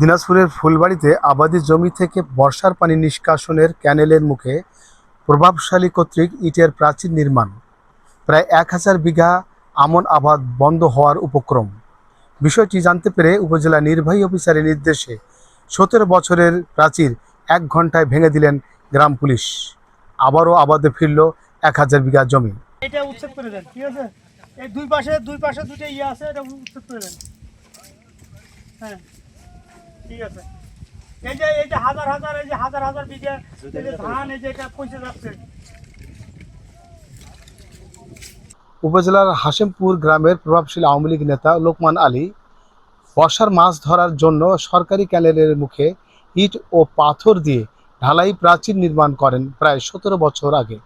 দিনাজপুরের ফুলবাড়িতে আবাদি জমি থেকে বর্ষার পানি নিষ্কাশনের ক্যানেলের মুখে প্রভাবশালী কর্তৃক ইটের প্রাচীর নির্মাণ। প্রায় এক হাজার বিঘা আমন আবাদ বন্ধ হওয়ার উপক্রম। বিষয়টি জানতে পেরে উপজেলা নির্বাহী অফিসারের নির্দেশে সতেরো বছরের প্রাচীর এক ঘন্টায় ভেঙে দিলেন গ্রাম পুলিশ। আবারও আবাদে ফিরল এক হাজার বিঘা জমি। এটা এই দুই পাশে দুই পাশে ইয়ে আছে, এটা উচ্ছেদ করে দেন। হ্যাঁ। উপজেলার হাসেমপুর গ্রামের প্রভাবশালী আওয়ামী লীগ নেতা লোকমান আলী বর্ষার মাছ ধরার জন্য সরকারি ক্যানেলের মুখে ইট ও পাথর দিয়ে ঢালাই প্রাচীর নির্মাণ করেন প্রায় সতেরো বছর আগে।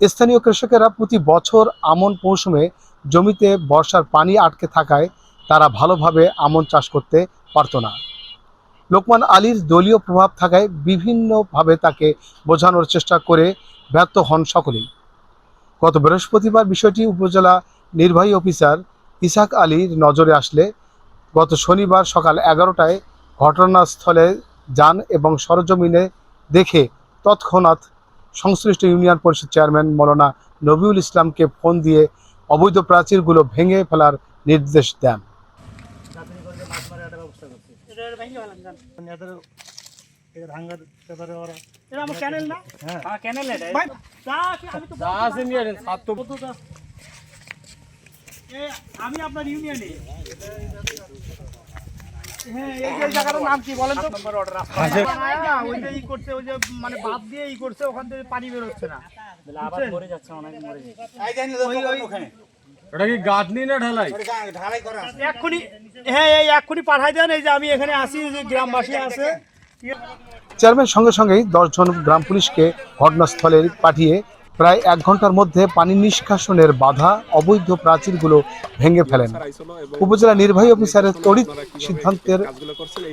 স্থানীয় কৃষকেরা প্রতি বছর আমন মৌসুমে জমিতে বর্ষার পানি আটকে থাকায় তারা ভালোভাবে আমন চাষ করতে পারত না। লোকমান আলীর দলীয় প্রভাব থাকায় বিভিন্নভাবে তাকে বোঝানোর চেষ্টা করে ব্যর্থ হন সকলেই। গত বৃহস্পতিবার বিষয়টি উপজেলা নির্বাহী অফিসার ইসাক আলীর নজরে আসলে গত শনিবার সকাল এগারোটায় ঘটনাস্থলে যান এবং সরজমিনে দেখে তৎক্ষণাৎ সংশ্লিষ্ট ইউনিয়ন পরিষদ চেয়ারম্যান মৌলানা নবিউল ইসলামকে ফোন দিয়ে অবৈধ প্রাচীরগুলো ভেঙে ফেলার নির্দেশ দেন। এটা ভেঙে ফেলেন যান এদের এটা ভাঙার ব্যাপারে ওরা এটা আমার ক্যানেল না? হ্যাঁ। ক্যানেল এটা ভাই যা আছে আমি তো যা আছে নিয়ে নেন, সাত তো বলতো যা। এ, আমি আপনার ইউনিয়নে হ্যাঁ এই যে জায়গাটার নাম কি বলেন তো? নম্বর অর্ডার ওই যে ই করছে ওই যে মানে বাদ দিয়ে ই করছে ওখান থেকে পানি বের হচ্ছে না আবার মরে যাচ্ছে অনেক মরে যাচ্ছে। ওই ওই ওটা কি গাঁথনি না ঢালাই? এক্ষুনি হ্যাঁ এই এক্ষুনি পাঠাই দেন এই যে আমি এখানে আসি যে গ্রামবাসী আছে। চেয়ারম্যান সঙ্গে সঙ্গেই দশজন গ্রাম পুলিশকে ঘটনাস্থলে পাঠিয়ে প্রায় এক ঘণ্টার মধ্যে পানি নিষ্কাশনের বাধা অবৈধ প্রাচীরগুলো ভেঙে ফেলেন। উপজেলা নির্বাহী অফিসারের তড়িৎ সিদ্ধান্তের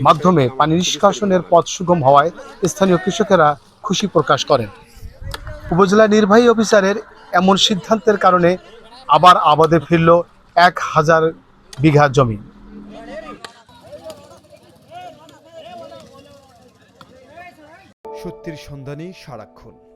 মাধ্যমে পানি নিষ্কাশনের পথ সুগম হওয়ায় স্থানীয় কৃষকেরা খুশি প্রকাশ করেন। উপজেলা নির্বাহী অফিসারের এমন সিদ্ধান্তের কারণে আবার আবাদে ফিরল এক হাজার বিঘা জমি। সত্যির সন্ধানে সারাক্ষণ।